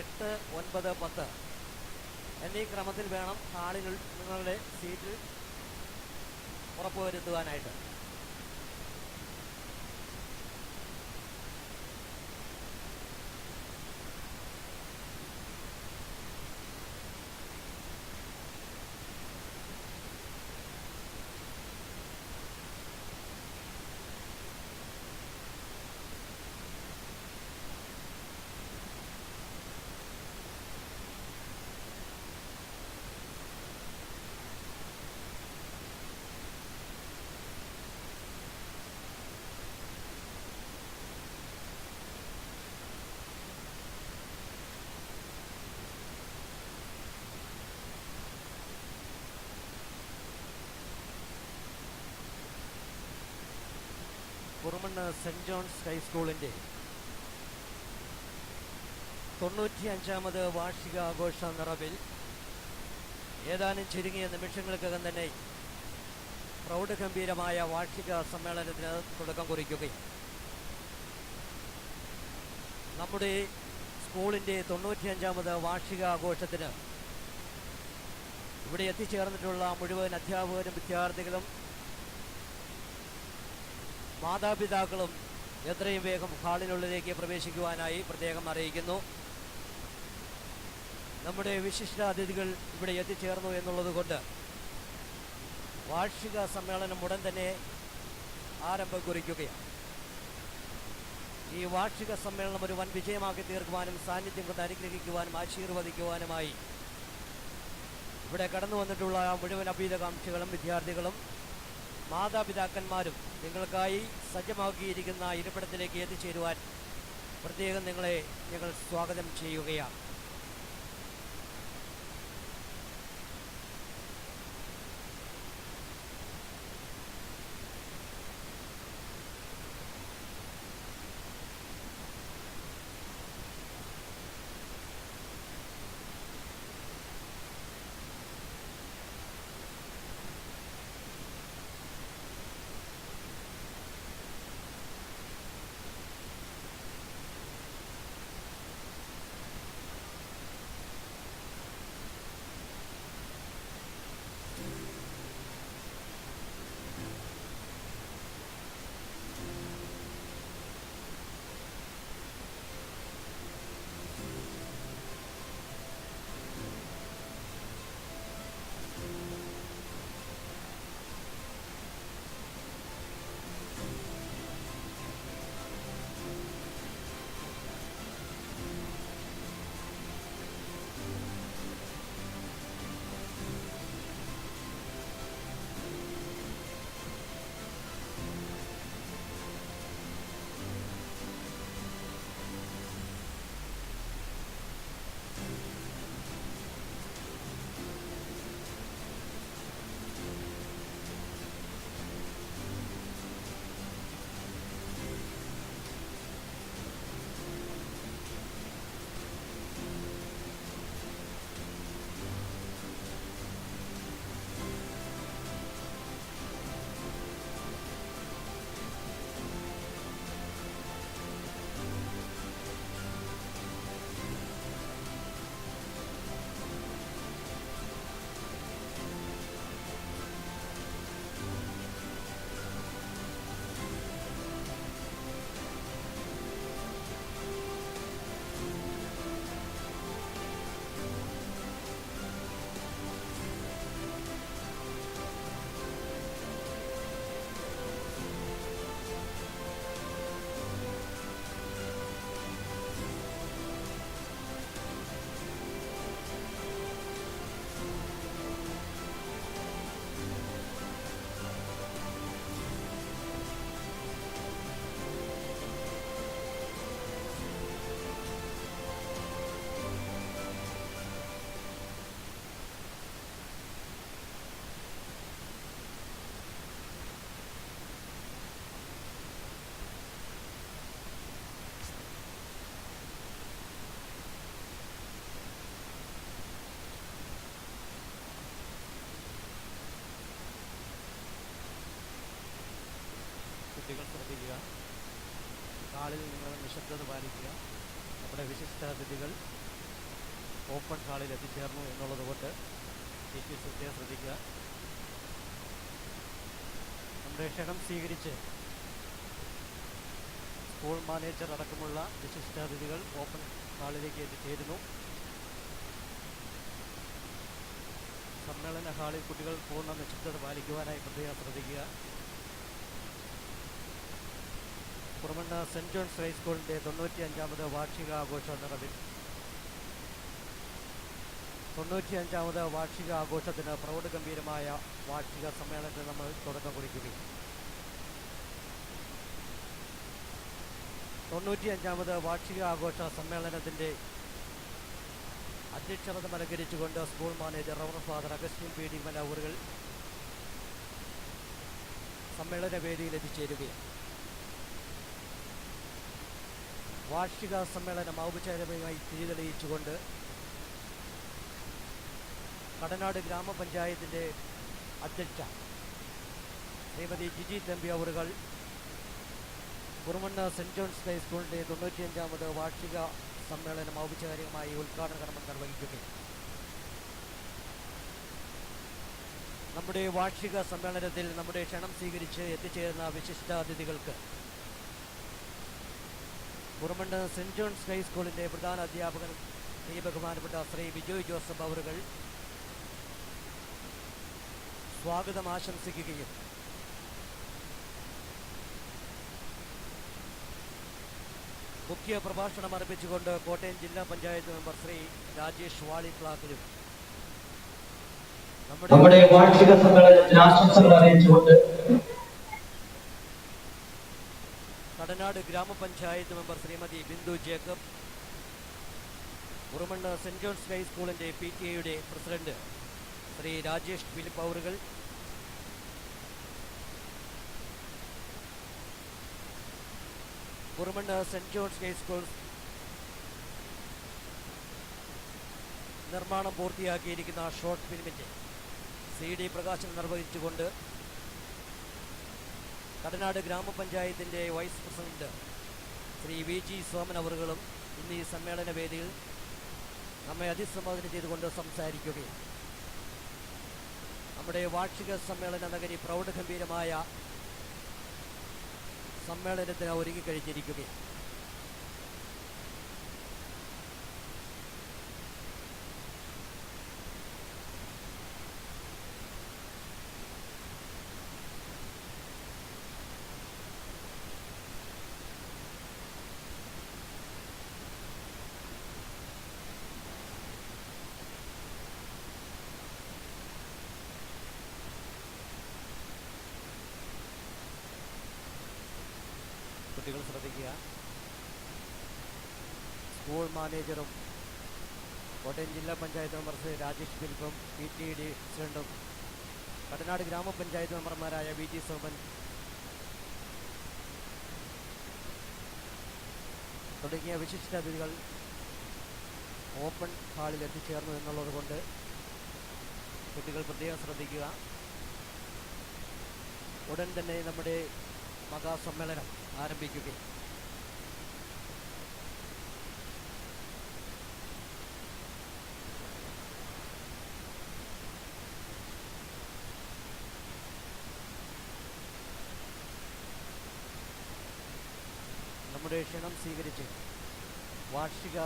എട്ട് ഒൻപത് പത്ത്. എന്നീ ക്രമത്തിൽ വേണം ഹാളിൽ നിങ്ങളുടെ സീറ്റിൽ ഉറപ്പുവരുത്തുവാനായിട്ട് കുറുമണ്ണ് സെന്റ് ജോൺസ് ഹൈസ്കൂളിന്റെ തൊണ്ണൂറ്റി അഞ്ചാമത് വാർഷിക ആഘോഷ നിറവിൽ ഏതാനും ചുരുങ്ങിയ നിമിഷങ്ങൾക്കകം തന്നെ പ്രൗഢഗംഭീരമായ വാർഷിക സമ്മേളനത്തിന് തുടക്കം കുറിക്കുകയും നമ്മുടെ സ്കൂളിന്റെ തൊണ്ണൂറ്റിയഞ്ചാമത് വാർഷിക ആഘോഷത്തിന് ഇവിടെ എത്തിച്ചേർന്നിട്ടുള്ള മുഴുവൻ അധ്യാപകരും വിദ്യാർത്ഥികളും മാതാപിതാക്കളും എത്രയും വേഗം ഹാളിനുള്ളിലേക്ക് പ്രവേശിക്കുവാനായി പ്രത്യേകം അറിയിക്കുന്നു. നമ്മുടെ വിശിഷ്ട അതിഥികൾ ഇവിടെ എത്തിച്ചേർന്നു എന്നുള്ളത് കൊണ്ട് വാർഷിക സമ്മേളനം ഉടൻ തന്നെ ആരംഭം കുറിക്കുകയാണ് ഈ വാർഷിക സമ്മേളനം ഒരു വൻ വിജയമാക്കി തീർക്കുവാനും സാന്നിധ്യം കൊണ്ട് അനുഗ്രഹിക്കുവാനും ആശീർവദിക്കുവാനുമായി ഇവിടെ കടന്നു വന്നിട്ടുള്ള മുഴുവൻ അഭീതകാംക്ഷികളും വിദ്യാർത്ഥികളും മാതാപിതാക്കന്മാരും നിങ്ങൾക്കായി സജ്ജമാക്കിയിരിക്കുന്ന ഇരിപ്പിടത്തിലേക്ക് എത്തിച്ചേരുവാൻ പ്രത്യേകം നിങ്ങളെ ഞങ്ങൾ സ്വാഗതം ചെയ്യുകയാണ്. ഹാളിൽ നിങ്ങൾ നിശബ്ദത പാലിക്കുക. നമ്മുടെ വിശിഷ്ട അതിഥികൾ ഓപ്പൺ ഹാളിൽ എത്തിച്ചേർന്നു എന്നുള്ളത് കൊണ്ട് ടീച്ചേഴ്സ് പ്രത്യേകം ശ്രദ്ധിക്കുക. നമ്മുടെ ക്ഷണം സ്വീകരിച്ച് സ്കൂൾ മാനേജർ അടക്കമുള്ള വിശിഷ്ടാതിഥികൾ ഓപ്പൺ ഹാളിലേക്ക് എത്തിച്ചേരുന്നു. സമ്മേളന ഹാളിൽ കുട്ടികൾ പൂർണ നിശബ്ദത പാലിക്കുവാനായി പ്രത്യേകം ശ്രദ്ധിക്കുക. കുറുമണ്ണ സെന്റ് ജോൺസ് ഹൈസ്കൂളിന്റെ തൊണ്ണൂറ്റി അഞ്ചാമത് വാർഷികാഘോഷ നിറവിൽ തൊണ്ണൂറ്റി അഞ്ചാമത് വാർഷിക ആഘോഷത്തിന് പ്രൗഢഗംഭീരമായ വാർഷിക സമ്മേളനത്തിന് നമ്മൾ തുടക്കം കുറിക്കുകയും തൊണ്ണൂറ്റി അഞ്ചാമത് വാർഷിക ആഘോഷ സമ്മേളനത്തിന്റെ അധ്യക്ഷത അലങ്കരിച്ചുകൊണ്ട് സ്കൂൾ മാനേജർ റവർ ഫാദർ അഗസ്റ്റിൻ പി ഡി മലവൂറുകൾ സമ്മേളന വേദിയിൽ എത്തിച്ചേരുകയും വാർഷിക സമ്മേളനം ഔപചാരികമായി തിരിതെളിയിച്ചുകൊണ്ട് കടനാട് ഗ്രാമപഞ്ചായത്തിന്റെ അധ്യക്ഷ ശ്രീമതി ജിജി തമ്പി അവറുകൾ കുറുമണ്ണ സെന്റ് ജോൺസ് ഹൈസ്കൂളിന്റെ തൊണ്ണൂറ്റിയഞ്ചാമത് വാർഷിക സമ്മേളനം ഔപചാരികമായി ഉദ്ഘാടന കർമ്മം നിർവഹിക്കുകയും നമ്മുടെ വാർഷിക സമ്മേളനത്തിൽ നമ്മുടെ ക്ഷണം സ്വീകരിച്ച് എത്തിച്ചേർന്ന വിശിഷ്ടാതിഥികൾക്ക് കുറുമണ്ണ സെന്റ് ജോൺസ് ഹൈസ്കൂളിന്റെ പ്രധാന അധ്യാപകൻ ശ്രീ ബഹുമാനപ്പെട്ട ശ്രീ ബിജോയ് ജോസഫ് അവറുകൾ സ്വാഗതം ആശംസിക്കുകയും മുഖ്യ പ്രഭാഷണം അർപ്പിച്ചുകൊണ്ട് കോട്ടയം ജില്ലാ പഞ്ചായത്ത് മെമ്പർ ശ്രീ രാജേഷ് വാളി വാളിക്ലാക്കിലും നമ്മുടെ വാർഷിക സമ്മേളനത്തിന് ആശംസകൾ അറിയിച്ചുകൊണ്ട് Kadanad grama panchayat member Shrimati Bindu Jacob Urumannu saint John's ഹൈസ്കൂളിന്റെ P T എയുടെ പ്രസിഡന്റ് ശ്രീ രാജേഷ് ഫിലിപ്പ് അവറുകൾ Urumannu saint John's high school നിർമ്മാണം പൂർത്തിയാക്കിയിരിക്കുന്ന ഷോർട്ട് ഫിലിമിന്റെ സി ഡി പ്രകാശനം നിർവഹിച്ചുകൊണ്ട് കടനാട് ഗ്രാമപഞ്ചായത്തിന്റെ vice president Shri V G Soman അവറുകളും ഇന്ന് ഈ സമ്മേളന വേദിയിൽ നമ്മെ അതിസംബോധന ചെയ്തുകൊണ്ട് സംസാരിക്കുകയും നമ്മുടെ വാർഷിക സമ്മേളന നഗരി പ്രൗഢഗംഭീരമായ സമ്മേളനത്തിന് ഒരുങ്ങിക്കഴിഞ്ഞിരിക്കുകയും കുട്ടികൾ ശ്രദ്ധിക്കുക. സ്കൂൾ മാനേജറും കോട്ടയം ജില്ലാ പഞ്ചായത്ത് മെമ്പർ ശ്രീ രാജേഷ് ബിൽപ്പും പി ടി ഡി പ്രസിഡന്റും കടനാട് ഗ്രാമപഞ്ചായത്ത് മെമ്പർമാരായ വി ജി സോമൻ തുടങ്ങിയ വിശിഷ്ടാതിഥികൾ ഓപ്പൺ ഹാളിൽ എത്തിച്ചേർന്നു എന്നുള്ളത് കൊണ്ട് കുട്ടികൾ പ്രത്യേകം ശ്രദ്ധിക്കുക. ഉടൻ തന്നെ നമ്മുടെ മഹാസമ്മേളനം ആരംഭിക്കുകയും നമ്മുടെ ക്ഷണം സ്വീകരിച്ച് വാർഷിക